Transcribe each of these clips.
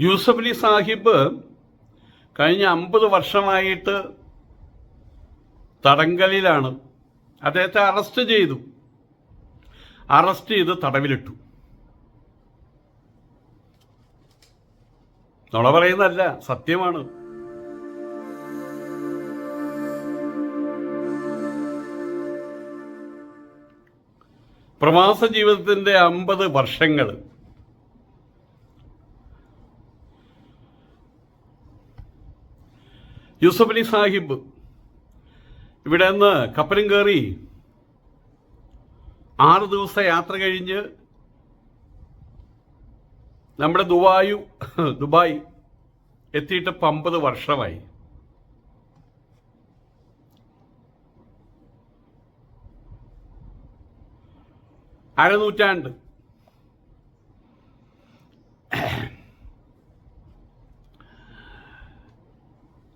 യൂസഫ് അലി സാഹിബ് കഴിഞ്ഞ അമ്പത് വർഷമായിട്ട് തടങ്കലിലാണ്. അദ്ദേഹത്തെ അറസ്റ്റ് ചെയ്തു. അറസ്റ്റ് ചെയ്ത് തടവിലിട്ടു. നുള പറയുന്നതല്ല സത്യമാണ്. പ്രവാസ ജീവിതത്തിന്റെ അമ്പത് വർഷങ്ങൾ യൂസഫ് അലി സാഹിബ്. ഇവിടെ നിന്ന് കപ്പലും കയറി ആറ് ദിവസത്തെ യാത്ര കഴിഞ്ഞ് നമ്മുടെ ദുബായു ദുബായ് എത്തിയിട്ട് ഇപ്പം അമ്പത് വർഷമായി. അരനൂറ്റാണ്ട്.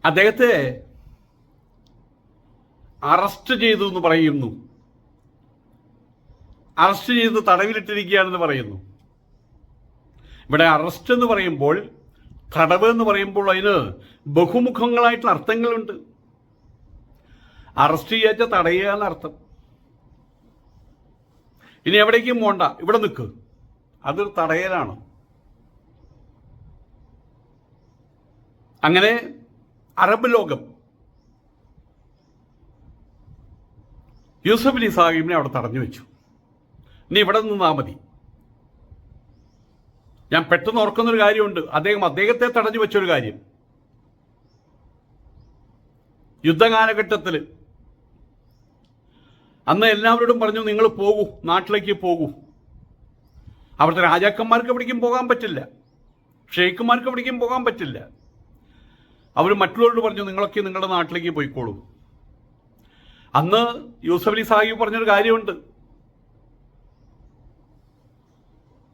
അദ്ദേഹത്തെ അറസ്റ്റ് ചെയ്തു എന്ന് പറയുന്നു. അറസ്റ്റ് ചെയ്ത് തടവിലിട്ടിരിക്കുകയാണെന്ന് പറയുന്നു. ഇവിടെ അറസ്റ്റ് എന്ന് പറയുമ്പോൾ തടവ് എന്ന് പറയുമ്പോൾ അതിന് ബഹുമുഖങ്ങളായിട്ടുള്ള അർത്ഥങ്ങളുണ്ട്. അറസ്റ്റ് ചെയ്യാച്ച തടയുക എന്നർത്ഥം ഇനി എവിടേക്കും പോണ്ട. ഇവിടെ നിൽക്ക് അതൊരു തടയലാണ്. അങ്ങനെ അറബ് ലോകം. യൂസഫ് അലി സാഹിബിനെ അവിടെ തടഞ്ഞു വെച്ചു. ഇനി ഇവിടെ നിന്നാ മതി. ഞാൻ പെട്ടെന്ന് ഓർക്കുന്നൊരു കാര്യമുണ്ട്. അദ്ദേഹം അദ്ദേഹത്തെ തടഞ്ഞു വെച്ചൊരു കാര്യം. യുദ്ധകാലഘട്ടത്തിൽ അന്ന് എല്ലാവരോടും പറഞ്ഞു നിങ്ങൾ പോകൂ നാട്ടിലേക്ക് പോകൂ. അവിടുത്തെ രാജാക്കന്മാർക്ക് എവിടേക്കും പോകാൻ പറ്റില്ല. ഷെയ്ഖുമാർക്ക് എവിടേക്കും പോകാൻ പറ്റില്ല. അവർ മറ്റുള്ളവരോട് പറഞ്ഞു നിങ്ങളൊക്കെ നിങ്ങളുടെ നാട്ടിലേക്ക് പോയിക്കോളൂ. അന്ന് യൂസഫ് അലി സാഹിബ് പറഞ്ഞൊരു കാര്യമുണ്ട്.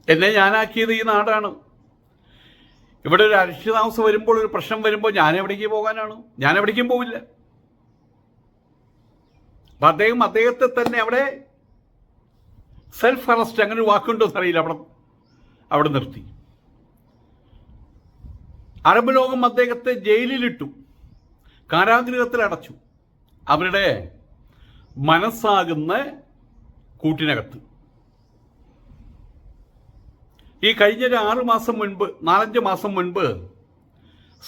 എന്നെ ഞാനാക്കിയത് ഈ നാടാണ്. ഇവിടെ ഒരു അരക്ഷിതാമസം വരുമ്പോൾ ഒരു പ്രശ്നം വരുമ്പോൾ ഞാൻ എവിടേക്ക് പോകാനാണ്? ഞാൻ എവിടേക്കും പോവില്ല. അപ്പൊ അദ്ദേഹം അദ്ദേഹത്തെ തന്നെ അവിടെ സെൽഫ് അറസ്റ്റ് അങ്ങനെ ഒരു വാക്കുണ്ടോ എന്നറിയില്ല. അവിടെ അവിടെ നിർത്തി. അറബ് ലോകം അദ്ദേഹത്തെ ജയിലിലിട്ടു. കാരാഗ്രഹത്തിൽ അടച്ചു. അവരുടെ മനസ്സാകുന്ന കൂട്ടിനകത്ത്. ഈ കഴിഞ്ഞ ഒരു ആറു മാസം മുൻപ് നാലഞ്ച് മാസം മുൻപ്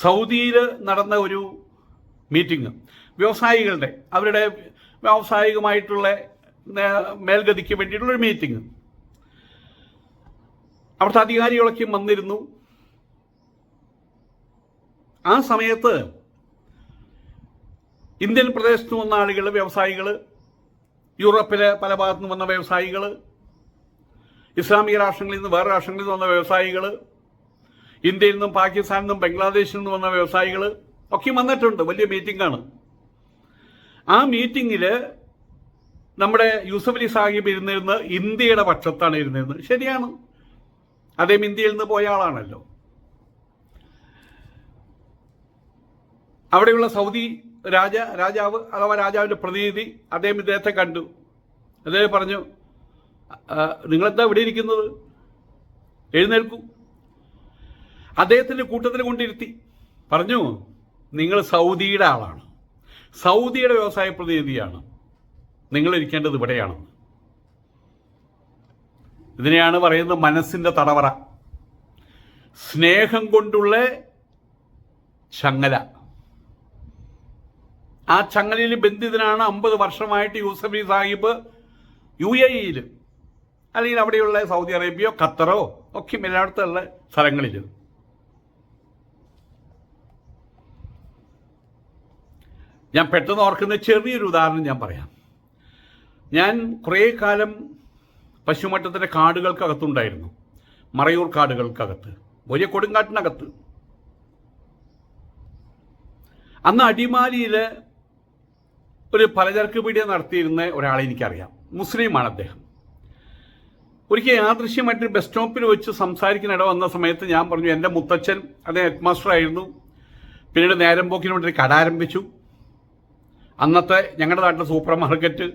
സൗദിയിൽ നടന്ന ഒരു മീറ്റിംഗ്. വ്യവസായികളുടെ അവരുടെ വ്യാവസായികമായിട്ടുള്ള മേൽഗതിക്ക് വേണ്ടിയിട്ടുള്ളൊരു മീറ്റിംഗ്. അവിടുത്തെ അധികാരികളൊക്കെ വന്നിരുന്നു. ആ സമയത്ത് ഇന്ത്യൻ പ്രദേശത്ത് വന്ന ആളുകൾ വ്യവസായികൾ യൂറോപ്പിലെ പല ഭാഗത്തു നിന്ന് വന്ന വ്യവസായികൾ ഇസ്ലാമിക രാഷ്ട്രങ്ങളിൽ നിന്ന് വേറെ രാഷ്ട്രങ്ങളിൽ നിന്ന് വന്ന വ്യവസായികൾ ഇന്ത്യയിൽ നിന്നും പാകിസ്ഥാനിൽ നിന്നും ബംഗ്ലാദേശിൽ നിന്നും വന്ന വ്യവസായികൾ ഒക്കെ വന്നിട്ടുണ്ട്. വലിയ മീറ്റിംഗാണ് ആ മീറ്റിങ്ങിൽ നമ്മുടെ യൂസഫ് അലി സാഹിബ് ഇരുന്നിരുന്ന് ഇന്ത്യയുടെ പക്ഷത്താണ് ഇരുന്നിരുന്നത്. ശരിയാണ്. അദ്ദേഹം ഇന്ത്യയിൽ നിന്ന് പോയ ആളാണല്ലോ. അവിടെയുള്ള സൗദി രാജ രാജാവ് അഥവാ രാജാവിന്റെ പ്രതിനിധി അദ്ദേഹം ഇദ്ദേഹത്തെ കണ്ടു. അദ്ദേഹം പറഞ്ഞു നിങ്ങളെന്താ ഇവിടെ ഇരിക്കുന്നത്? എഴുന്നേൽക്കൂ. അദ്ദേഹത്തിന്റെ കൂട്ടത്തിൽ കൊണ്ടിരുത്തി. പറഞ്ഞു നിങ്ങൾ സൗദിയുടെ ആളാണ്. സൗദിയുടെ വ്യവസായ പ്രതിനിധിയാണ്. നിങ്ങൾ ഇരിക്കേണ്ടത് ഇവിടെയാണെന്ന്. ഇതിനെയാണ് പറയുന്നത് മനസ്സിന്റെ തടവറ. സ്നേഹം കൊണ്ടുള്ള ചങ്ങല. ആ ചങ്ങലയിൽ ബന്ധിതനാണ് അമ്പത് വർഷമായിട്ട് യൂസഫി സാഹിബ് യു എ ഇയിൽ അല്ലെങ്കിൽ അവിടെയുള്ള സൗദി അറേബ്യയോ ഖത്തറോ ഒക്കെ എല്ലായിടത്തുള്ള സ്ഥലങ്ങളിൽ ഞാൻ പെട്ടെന്ന് ഓർക്കുന്ന ചെറിയൊരു ഉദാഹരണം ഞാൻ പറയാം. ഞാൻ കുറേ കാലം പശുമട്ടത്തിന്റെ കാടുകൾക്കകത്തുണ്ടായിരുന്നു. മറയൂർ കാടുകൾക്കകത്ത്. വലിയ കൊടുങ്കാട്ടിനകത്ത് അന്ന് അടിമാലിയിൽ ഒരു പലചരക്ക് പീടിക നടത്തിയിരുന്ന ഒരാളെ എനിക്കറിയാം. മുസ്ലിമാണ് അദ്ദേഹം. ഒരിക്കൽ യാദൃശ്യമായിട്ട് ബസ് സ്റ്റോപ്പിൽ വെച്ച് സംസാരിക്കുന്നിട വന്ന സമയത്ത് ഞാൻ പറഞ്ഞു എന്റെ മുത്തച്ഛൻ അദ്ദേഹം ഹെഡ് മാസ്റ്റർ ആയിരുന്നു. പിന്നീട് നേരം പോക്കിന് വേണ്ടി ഒരു കട ആരംഭിച്ചു. അന്നത്തെ ഞങ്ങളുടെ നാട്ടിലെ സൂപ്പർ മാർക്കറ്റ്.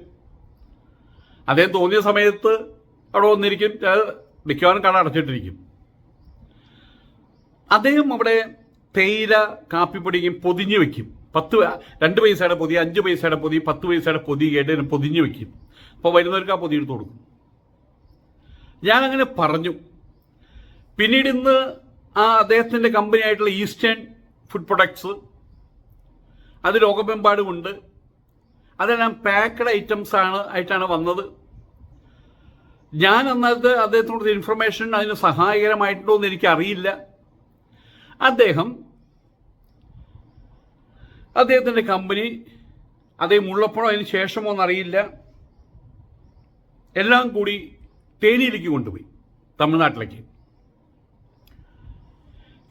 അദ്ദേഹം തോന്നിയ സമയത്ത് അവിടെ വന്നിരിക്കും. മിക്കവാറും കട അടച്ചിട്ടിരിക്കും. അദ്ദേഹം അവിടെ തേയില കാപ്പിപ്പൊടിയും പൊതിഞ്ഞു വെക്കും. പത്ത് രണ്ട് പൈസയുടെ പൊതി അഞ്ച് പൈസയുടെ പൊതി പത്ത് പൈസയുടെ പൊതി കേട്ട് പൊതിഞ്ഞു വെക്കും. അപ്പോൾ വരുന്നവർക്ക് ആ പൊതി എടുത്തു കൊടുക്കും. ഞാനങ്ങനെ പറഞ്ഞു. പിന്നീട് ഇന്ന് ആ അദ്ദേഹത്തിന്റെ കമ്പനി ആയിട്ടുള്ള ഈസ്റ്റേൺ ഫുഡ് പ്രൊഡക്ട്സ് അത് ലോകമെമ്പാടുമുണ്ട് അതെല്ലാം പാക്കഡ് ഐറ്റംസ് ആണ് ആയിട്ടാണ് വന്നത്. ഞാൻ അന്നത്തെ അദ്ദേഹത്തിനോട് ഇൻഫർമേഷൻ അതിന് സഹായകരമായിട്ടുണ്ടോ എന്ന് എനിക്കറിയില്ല. അദ്ദേഹം അദ്ദേഹത്തിന്റെ കമ്പനി അദ്ദേഹം ഉള്ളപ്പോഴോ അതിന് ശേഷമോ എന്നറിയില്ല എല്ലാം കൂടി തേനിയിലേക്ക് കൊണ്ടുപോയി തമിഴ്നാട്ടിലേക്ക്.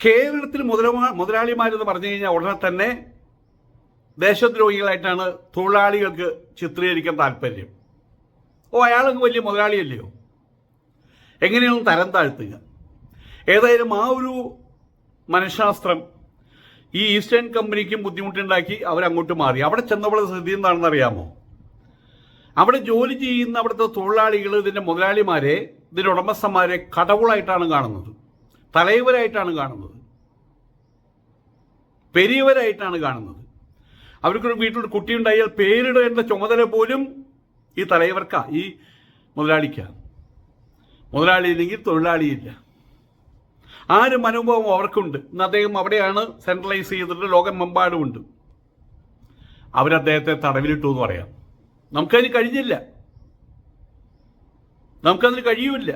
കേരളത്തിൽ മുതലമാ മുതലാളിമാരെന്ന് പറഞ്ഞു കഴിഞ്ഞാൽ ഉടനെ തന്നെ ദേശദ്രോഹികളായിട്ടാണ് തൊഴിലാളികൾക്ക് ചിത്രീകരിക്കാൻ താല്പര്യം. ഓ അയാളങ്ങ് വലിയ മുതലാളിയല്ലയോ? എങ്ങനെയൊന്നും തരം താഴ്ത്തുക. ഏതായാലും ആ ഒരു മനഃശാസ്ത്രം ഈ ഈസ്റ്റേൺ കമ്പനിക്കും ബുദ്ധിമുട്ടുണ്ടാക്കി അവരങ്ങോട്ട് മാറി. അവിടെ ചെന്നപ്പോൾ സ്ഥിതി എന്താണെന്ന് അറിയാമോ? അവിടെ ജോലി ചെയ്യുന്ന അവിടുത്തെ തൊഴിലാളികൾ ഇതിന്റെ മുതലാളിമാരെ ഇതിന്റെ ഉടമസ്ഥന്മാരെ കടവുളായിട്ടാണ് കാണുന്നത്. തലൈവരായിട്ടാണ് കാണുന്നത്. പെരിയവരായിട്ടാണ് കാണുന്നത്. അവർക്കൊരു വീട്ടിലൊരു കുട്ടിയുണ്ടായാൽ പേരിടേണ്ട ചുമതല പോലും ഈ തലൈവർക്കാ ഈ മുതലാളിക്കാണ് മുതലാളി ഇല്ലെങ്കിൽ തൊഴിലാളിയില്ല. ആ ഒരു മനോഭാവം അവർക്കുണ്ട്. ഇന്ന് അദ്ദേഹം അവിടെയാണ് സെൻട്രലൈസ് ചെയ്തിട്ട് ലോകമെമ്പാടുമുണ്ട്. അവരദ്ദേഹത്തെ തടവിലിട്ടു എന്ന് പറയാം. നമുക്കതിന് കഴിഞ്ഞില്ല. നമുക്കതിന് കഴിയൂല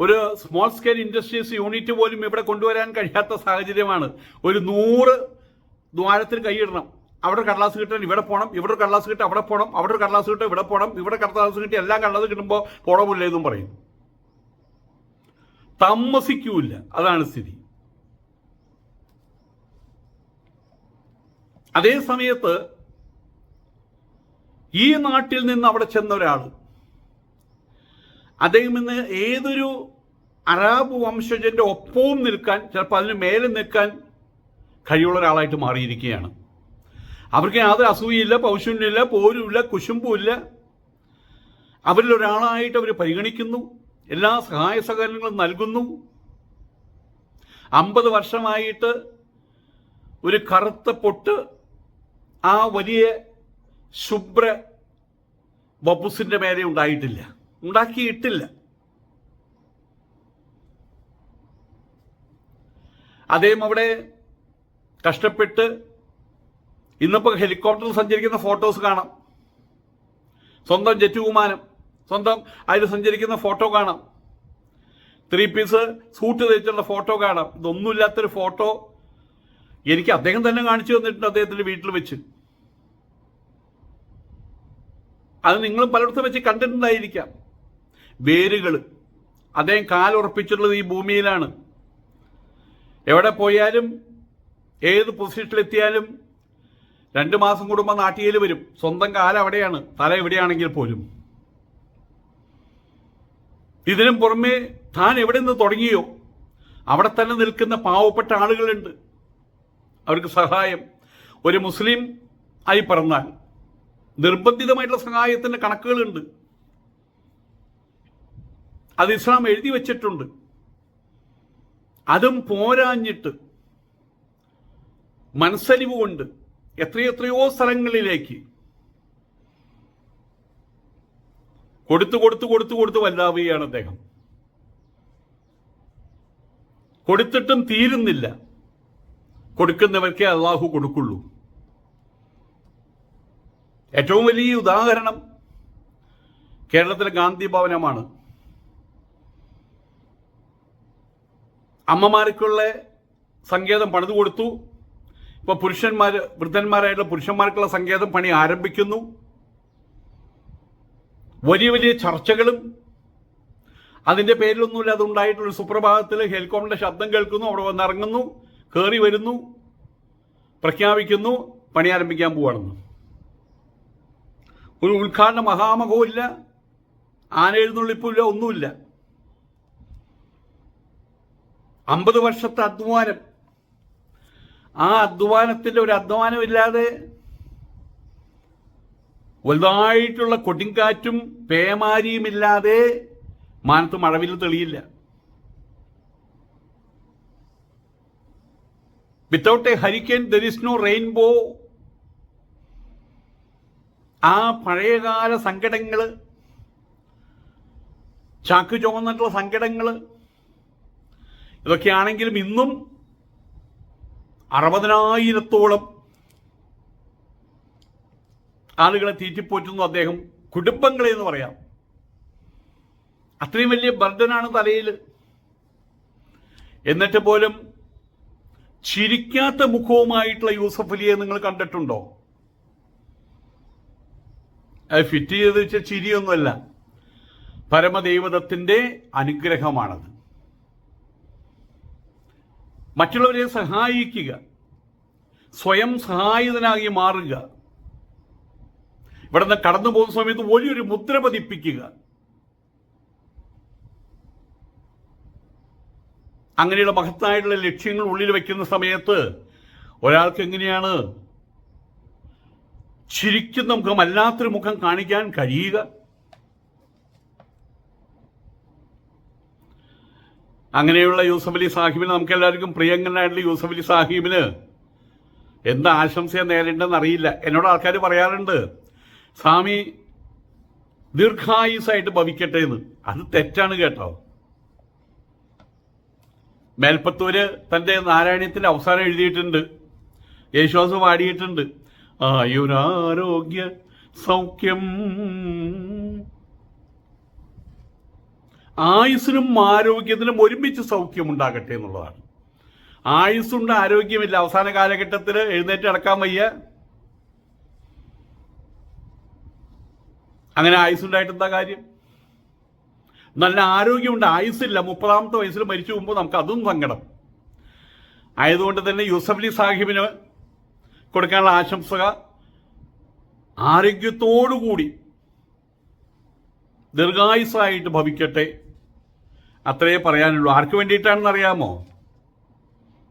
ഒരു സ്മോൾ സ്കെയിൽ ഇൻഡസ്ട്രീസ് യൂണിറ്റ് പോലും ഇവിടെ കൊണ്ടുവരാൻ കഴിയാത്ത സാഹചര്യമാണ്. ഒരു നൂറ് ദ്വാരത്തിൽ കൈയിടണം. അവിടെ കടലാസ് കിട്ടാൻ ഇവിടെ പോകണം ഇവിടെ കടലാസ് കിട്ടാൻ അവിടെ പോകണം അവിടെ കടലാസ് കിട്ടാൻ ഇവിടെ പോകണം ഇവിടെ കടലാസ് കിട്ടി എല്ലാം കടലാസ് കിട്ടുമ്പോൾ പോണമില്ല എന്നും പറയും. താമസിക്കൂല അതാണ് സ്ഥിതി. അതേ സമയത്ത് ഈ നാട്ടിൽ നിന്ന് അവിടെ ചെന്ന ഒരാൾ അദ്ദേഹം ഇന്ന് ഏതൊരു അറാബ് വംശജന്റെ ഒപ്പവും നിൽക്കാൻ ചിലപ്പോൾ അതിന് മേലെ നിൽക്കാൻ കഴിയുള്ള ഒരാളായിട്ട് മാറിയിരിക്കുകയാണ്. അവർക്ക് യാതൊരു അസൂയില്ല പൗശുല്യമില്ല പോരുമില്ല കുശുമ്പുമില്ല. അവരിൽ ഒരാളായിട്ട് അവർ പരിഗണിക്കുന്നു. എല്ലാ സഹായ സഹകരണങ്ങളും നൽകുന്നു. അമ്പത് വർഷമായിട്ട് ഒരു കറുത്ത പൊട്ട് ആ വലിയ ശുഭ്ര ബബുസിന്റെ മേലെ ഉണ്ടായിട്ടില്ല. ഉണ്ടാക്കിയിട്ടില്ല. അദ്ദേഹം അവിടെ കഷ്ടപ്പെട്ട് ഇന്നിപ്പോൾ ഹെലികോപ്റ്റർ സഞ്ചരിക്കുന്ന ഫോട്ടോസ് കാണാം. സ്വന്തം ജെറ്റ് വിമാനം. സ്വന്തം അതിൽ സഞ്ചരിക്കുന്ന ഫോട്ടോ കാണാം. ത്രീ പീസ് സൂട്ട് ധരിച്ചുള്ള ഫോട്ടോ കാണാം. ഇതൊന്നുമില്ലാത്തൊരു ഫോട്ടോ എനിക്ക് അദ്ദേഹം തന്നെ കാണിച്ചു തന്നിട്ടുണ്ട് അദ്ദേഹത്തിന്റെ വീട്ടിൽ വെച്ച്. അത് നിങ്ങളും പലയിടത്തും വെച്ച് കണ്ടിട്ടുണ്ടായിരിക്കാം. വേരുകൾ അദ്ദേഹം കാലുറപ്പിച്ചിട്ടുള്ളത് ഈ ഭൂമിയിലാണ്. എവിടെ പോയാലും ഏത് പൊസിഷനിലെത്തിയാലും രണ്ട് മാസം കൂടുമ്പോൾ നാട്ടിയിൽ വരും. സ്വന്തം കാലം അവിടെയാണ് തല എവിടെയാണെങ്കിൽ പോലും. ഇതിനും പുറമെ താൻ എവിടെ നിന്ന് തുടങ്ങിയോ? അവിടെ തന്നെ നിൽക്കുന്ന പാവപ്പെട്ട ആളുകളുണ്ട്. അവർക്ക് സഹായം. ഒരു മുസ്ലിം ആയി പറഞ്ഞാൽ നിർബന്ധിതമായിട്ടുള്ള സഹായത്തിന്റെ കണക്കുകളുണ്ട്. അത് ഇസ്ലാം എഴുതി വച്ചിട്ടുണ്ട്. അതും പോരാഞ്ഞിട്ട് മനസ്സലിവ് കൊണ്ട് എത്രയെത്രയോ സ്ഥലങ്ങളിലേക്ക് കൊടുത്തു കൊടുത്തു കൊടുത്തു കൊടുത്തു വല്ലാവുകയാണ് അദ്ദേഹം. കൊടുത്തിട്ടും തീരുന്നില്ല. കൊടുക്കുന്നവർക്കേ അള്ളാഹു കൊടുക്കുള്ളൂ. ഏറ്റവും വലിയ ഉദാഹരണം കേരളത്തിലെ ഗാന്ധി ഭവനമാണ്. അമ്മമാർക്കുള്ള സങ്കേതം പണിതു കൊടുത്തു. ഇപ്പൊ പുരുഷന്മാർ വൃദ്ധന്മാരായിട്ടുള്ള പുരുഷന്മാർക്കുള്ള സങ്കേതം പണി ആരംഭിക്കുന്നു. വലിയ വലിയ ചർച്ചകളും അതിന്റെ പേരിലൊന്നുമില്ല. അതുണ്ടായിട്ടുള്ള സുപ്രഭാതത്തിൽ ഹെലികോപ്റ്ററിന്റെ ശബ്ദം കേൾക്കുന്നു അവിടെ വന്നിറങ്ങുന്നു കയറി വരുന്നു പ്രഖ്യാപിക്കുന്നു പണി ആരംഭിക്കാൻ പോവാണെന്ന്. ഒരു ഉദ്ഘാടന മഹാമഹവും ഇല്ല ആനെഴുന്നള്ളിപ്പില്ല ഒന്നുമില്ല. അമ്പത് വർഷത്തെ അധ്വാനം. ആ അധ്വാനത്തിന്റെ ഒരു അധ്വാനമില്ലാതെ വലുതായിട്ടുള്ള കൊടുങ്കാറ്റും പേമാരിയുമില്ലാതെ മാനത്ത് മഴവിൽ തെളിയില്ല. Without a hurricane there is no rainbow ആ പഴയകാല സങ്കടങ്ങൾ ചാക്ക് ചുമന്നിട്ടുള്ള സങ്കടങ്ങൾ ഇതൊക്കെയാണെങ്കിലും ഇന്നും അറുപതിനായിരത്തോളം ആളുകളെ തീറ്റിപ്പോറ്റുന്നു അദ്ദേഹം. കുടുംബങ്ങളെ എന്ന് പറയാം. അത്രയും വലിയ ബർഡനാണ് തലയിൽ എന്നിട്ട് പോലും ചിരിക്കാത്ത മുഖവുമായിട്ടുള്ള യൂസഫ് അലിയെ നിങ്ങൾ കണ്ടിട്ടുണ്ടോ? അത് ഫിറ്റ് ചെയ്ത് വെച്ച ചിരിയൊന്നുമല്ല. പരമദൈവതത്തിന്റെ അനുഗ്രഹമാണത്. മറ്റുള്ളവരെ സഹായിക്കുക. സ്വയം സഹായിതനായി മാറുക. ഇവിടെ നിന്ന് കടന്നു പോകുന്ന സമയത്ത് വലിയൊരു മുദ്ര പതിപ്പിക്കുക. അങ്ങനെയുള്ള മഹത്തായിട്ടുള്ള ലക്ഷ്യങ്ങൾ ഉള്ളിൽ വയ്ക്കുന്ന സമയത്ത് ഒരാൾക്ക് എങ്ങനെയാണ്? ചിരിക്കുന്ന മുഖം അല്ലാത്തൊരു മുഖം കാണിക്കാൻ കഴിയുക. അങ്ങനെയുള്ള യൂസഫ് അലി സാഹിബിന് നമുക്ക് എല്ലാവർക്കും പ്രിയങ്കരനായിട്ടുള്ള യൂസഫ് അലി സാഹിബിന് എന്ത് ആശംസയാണ് നേരിടേണ്ടെന്ന് അറിയില്ല. എന്നോട് ആൾക്കാർ പറയാറുണ്ട് സ്വാമി ദീർഘായുസായിട്ട് ഭവിക്കട്ടെ എന്ന്. അത് തെറ്റാണ് കേട്ടോ. മേൽപ്പത്തൂര് തന്റെ നാരായണീയത്തിന്റെ അവസാനം എഴുതിയിട്ടുണ്ട്. യേശുവാസ് പാടിയിട്ടുണ്ട്. ആയുരാരോഗ്യ സൗഖ്യം. ആയുസിനും ആരോഗ്യത്തിനും ഒരുമിച്ച് സൗഖ്യം ഉണ്ടാകട്ടെ എന്നുള്ളതാണ്. ആയുസ്സുണ്ട് ആരോഗ്യമില്ല. അവസാന കാലഘട്ടത്തിൽ എഴുന്നേറ്റ് അടക്കാൻ വയ്യ. അങ്ങനെ ആയുസ്സുണ്ടായിട്ട് എന്താ കാര്യം? നല്ല ആരോഗ്യമുണ്ട്. ആയുസ്സില്ല. മുപ്പതാമത്തെ വയസ്സിൽ മരിച്ചു പോകുമ്പോൾ നമുക്ക് അതും സങ്കടം. ആയതുകൊണ്ട് തന്നെ യൂസഫ് അലി സാഹിബിന് കൊടുക്കാനുള്ള ആശംസക ആരോഗ്യത്തോടുകൂടി ദീർഘായുസായിട്ട് ഭവിക്കട്ടെ. അത്രയേ പറയാനുള്ളൂ. ആർക്ക് വേണ്ടിയിട്ടാണെന്ന് അറിയാമോ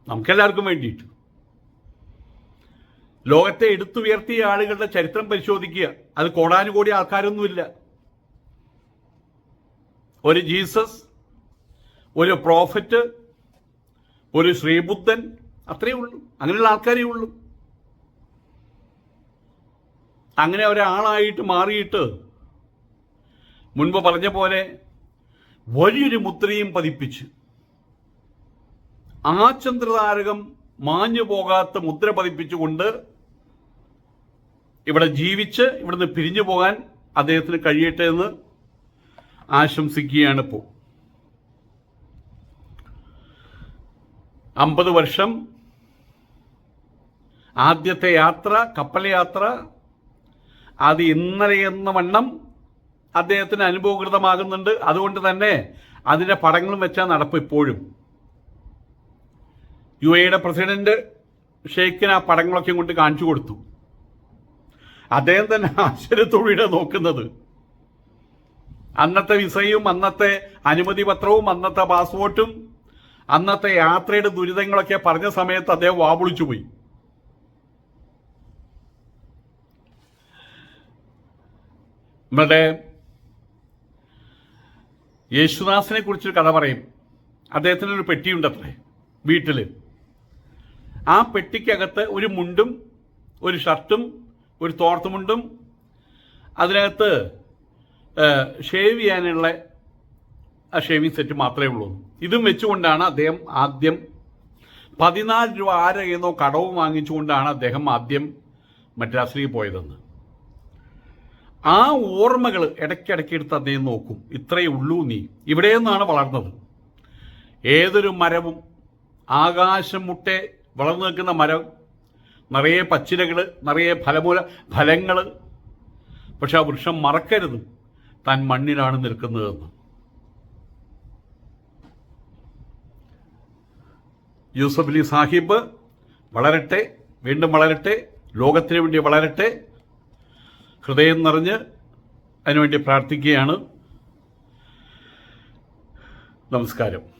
നമുക്കെല്ലാവർക്കും വേണ്ടിയിട്ട്. ലോകത്തെ എടുത്തുയർത്തിയ ആളുകളുടെ ചരിത്രം പരിശോധിക്കുക. അത് കോടാനുകോടി ആൾക്കാരൊന്നുമില്ല. ഒരു ജീസസ് ഒരു പ്രോഫറ്റ് ഒരു ശ്രീബുദ്ധൻ അത്രയേ ഉള്ളൂ. അങ്ങനെയുള്ള ആൾക്കാരേ ഉള്ളൂ. അങ്ങനെ ഒരാളായിട്ട് മാറിയിട്ട് മുൻപ് പറഞ്ഞ പോലെ വലിയൊരു മുദ്രയും പതിപ്പിച്ച് ആ ചന്ദ്രതാരകം മാഞ്ഞു പോകാത്ത മുദ്ര പതിപ്പിച്ചുകൊണ്ട് ഇവിടെ ജീവിച്ച് ഇവിടുന്ന് പിരിഞ്ഞു പോകാൻ അദ്ദേഹത്തിന് കഴിയട്ടെ എന്ന് ആശംസിക്കുകയാണ് ഇപ്പോൾ അമ്പത് വർഷം ആദ്യത്തെ യാത്ര കപ്പൽ യാത്ര അത് ഇന്നലെ എന്ന വണ്ണം അദ്ദേഹത്തിന് അനുഭവകൃതമാകുന്നുണ്ട്. അതുകൊണ്ട് തന്നെ അതിന്റെ പടങ്ങളും വെച്ചാൽ നടപ്പ് ഇപ്പോഴും. യു എയുടെ പ്രസിഡന്റ് ഷെയ്ഖിന് ആ പടങ്ങളൊക്കെ കൊണ്ട് കാണിച്ചു കൊടുത്തു. അദ്ദേഹം തന്നെ ആശ്ചര്യത്തോടെ നോക്കുന്നത്. അന്നത്തെ വിസയും അന്നത്തെ അനുമതി പത്രവും അന്നത്തെ പാസ്പോർട്ടും അന്നത്തെ യാത്രയുടെ ദുരിതങ്ങളൊക്കെ പറഞ്ഞ സമയത്ത് അദ്ദേഹം വാവിളിച്ചു പോയി. നമ്മുടെ യേശുദാസിനെ കുറിച്ചൊരു കഥ പറയും. അദ്ദേഹത്തിന് ഒരു പെട്ടിയുണ്ടത്രേ വീട്ടിൽ ആ പെട്ടിക്കകത്ത് ഒരു മുണ്ടും ഒരു ഷർട്ടും ഒരു തോർത്തുമുണ്ടും അതിനകത്ത് ഷേവ് ചെയ്യാനുള്ള ആ ഷേവിങ് സെറ്റ് മാത്രമേ ഉള്ളൂ. ഇതും വെച്ചുകൊണ്ടാണ് അദ്ദേഹം ആദ്യം പതിനാല് രൂപ ആരെന്നോ കടവും വാങ്ങിച്ചുകൊണ്ടാണ് അദ്ദേഹം ആദ്യം മദ്രാസിലേക്ക് പോയതെന്ന്. ആ ഓർമ്മകൾ ഇടയ്ക്കിടയ്ക്ക് എടുത്ത് അദ്ദേഹം നോക്കും. ഇത്രയേ ഉള്ളൂ നീ. ഇവിടെ നിന്നാണ് വളർന്നത്. ഏതൊരു മരവും ആകാശം മുട്ടെ വളർന്നു നിൽക്കുന്ന മരം നിറയെ പച്ചിലകൾ നിറയെ ഫലമൂല ഫലങ്ങൾ പക്ഷെ ആ വൃക്ഷം മറക്കരുത്. താൻ മണ്ണിലാണ് നിൽക്കുന്നതെന്ന്. യൂസഫ് അലി സാഹിബ് വളരട്ടെ വീണ്ടും വളരട്ടെ ലോകത്തിന് വേണ്ടി വളരട്ടെ ഹൃദയം നിറഞ്ഞ് അതിനുവേണ്ടി പ്രാർത്ഥിക്കുകയാണ്. നമസ്കാരം.